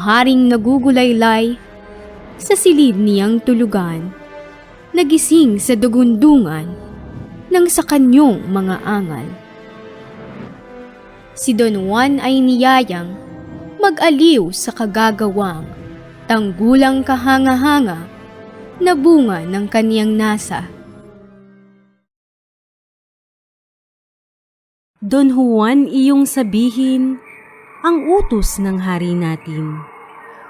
haring nagugulaylay sa silid niyang tulugan, nagising sa dugundungan ng sa kanyong mga angal. Si Don Juan ay niyayang mag-aliw sa kagagawang tanggulang kahanga-hanga na bunga ng kaniyang nasa. Don Juan, iyong sabihin ang utos ng hari natin,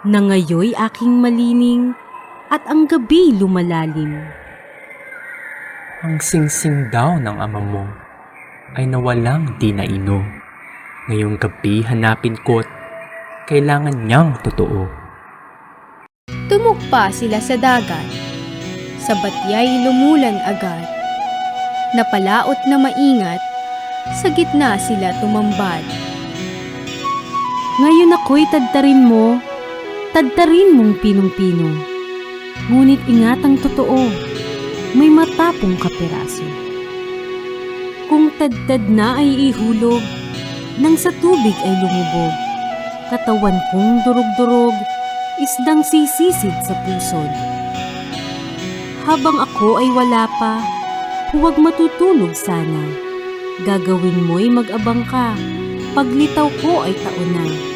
na ngayoy aking malining at ang gabi lumalalim. Ang singsing daw ng ama mo ay nawalang di na ino. Ngayong gabi hanapin ko't kailangan niyang totoo. Tumukpa sila sa dagat. Sa batyay lumulan agad. Napalaot na maingat, sa gitna sila tumambad. Ngayon ako'y tadtarin mo, tadtarin mong pinong-pino. Ngunit ingat ang totoo, may matapong kapiraso. Kung tadtad na ay ihulog, nang sa tubig ay lumubog, katawan kong durog-durog, isdang sisisid sa pusod. Habang ako ay wala pa, huwag matutulog sana. Gagawin mo'y mag-abang ka, paglitaw ko ay taon na.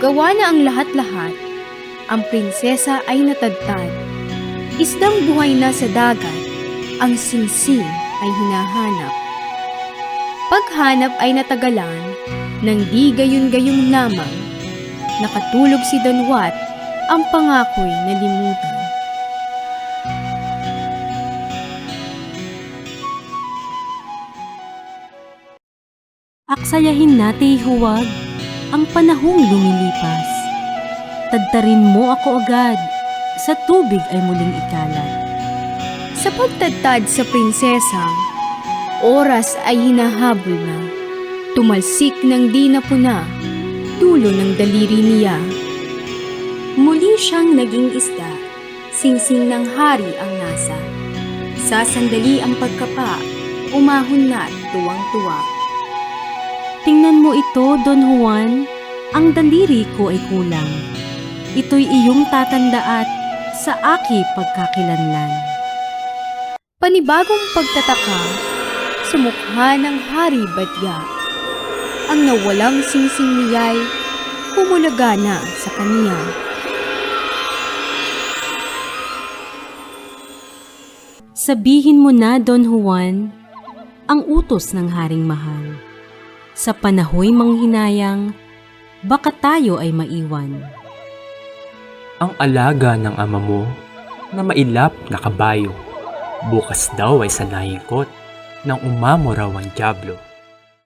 Gawa na ang lahat-lahat. Ang prinsesa ay natadtad. Isdang buhay na sa dagat, ang singsing ay hinahanap. Paghanap ay natagalan, nang di gayon-gayong lamang, nakatulog si Don Wat, ang pangako'y nalimutan. Aksayahin natin huwag ang panahong lumilipas. Tadtarin mo ako agad, sa tubig ay muling ikalat. Sa pagtadtad sa prinsesa, oras ay hinahabol na. Tumalsik ng di napuna, dulo ng daliri niya. Muli siyang naging isda, singsing ng hari ang nasa. Sa sandali ang pagkapa, umahon na tuwang-tuwa. Tingnan mo ito, Don Juan, ang daliri ko ay kulang. Ito'y iyong tatandaat sa aki pagkakilanlan. Panibagong pagtataka sa mukha ng hari badya. Ang nawalang singsing niya'y humulaga na sa kaniya. Sabihin mo na, Don Juan, ang utos ng haring mahal. Sa panahoy manghinayang, baka tayo ay maiwan. Ang alaga ng ama mo na mailap na kabayo. Bukas daw ay sanayin ko't nang umamo ang dyablo.